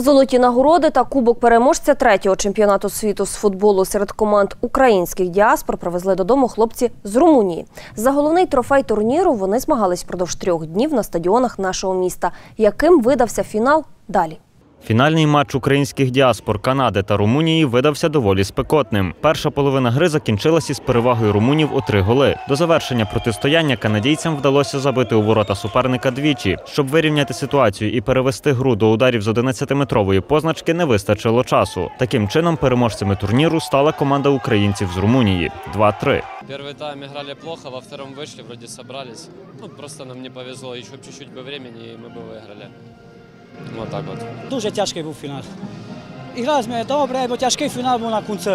Золоті нагороди та кубок переможця третього чемпіонату світу з футболу серед команд українських діаспор привезли додому хлопці з Румунії. За головний трофей турніру вони змагались впродовж трьох днів на стадіонах нашого міста. Яким видався фінал далі? Фінальний матч українських діаспор Канади та Румунії видався доволі спекотним. Перша половина гри закінчилася із перевагою румунів у три голи. До завершення протистояння канадійцям вдалося забити у ворота суперника двічі. Щоб вирівняти ситуацію і перевести гру до ударів з 11-метрової позначки, не вистачило часу. Таким чином, переможцями турніру стала команда українців з Румунії 2-3. Первый тайм играли плохо, во втором вышли, вроде собрались. Ну, просто нам не повезло, еще б чуть-чуть бы времени, и мы бы выиграли. No takot. od. Duże ciężkie był finał. I graliśmy dobre, bo ciężki finał był na końcu.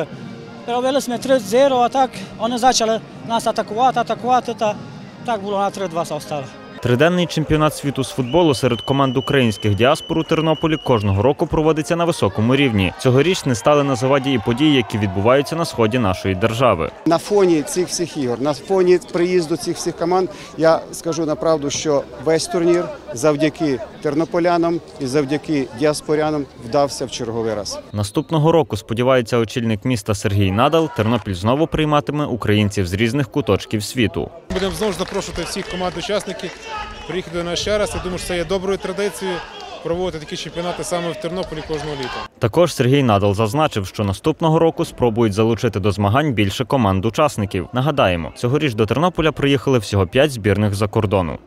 Robiliśmy 3-0, atak, tak one zaczęły nas atakować, atakować, to tak było na 3-2 zostało. Триденний чемпіонат світу з футболу серед команд українських діаспор у Тернополі кожного року проводиться на високому рівні. Цьогоріч не стали на заваді і події, які відбуваються на сході нашої держави. На фоні цих всіх ігор, на фоні приїзду цих всіх команд, я скажу направду, що весь турнір завдяки тернополянам і завдяки діаспорянам вдався в черговий раз. Наступного року, сподівається очільник міста Сергій Надал, Тернопіль знову прийматиме українців з різних куточків світу. Будемо знову запрошувати всіх команд-учасників приїхати нас ще раз. Я думаю, що це є доброю традицією проводити такі чемпіонати саме в Тернополі кожного літа. Також Сергій Надал зазначив, що наступного року спробують залучити до змагань більше команд учасників. Нагадаємо, цьогоріч до Тернополя приїхали всього п'ять збірних за кордону.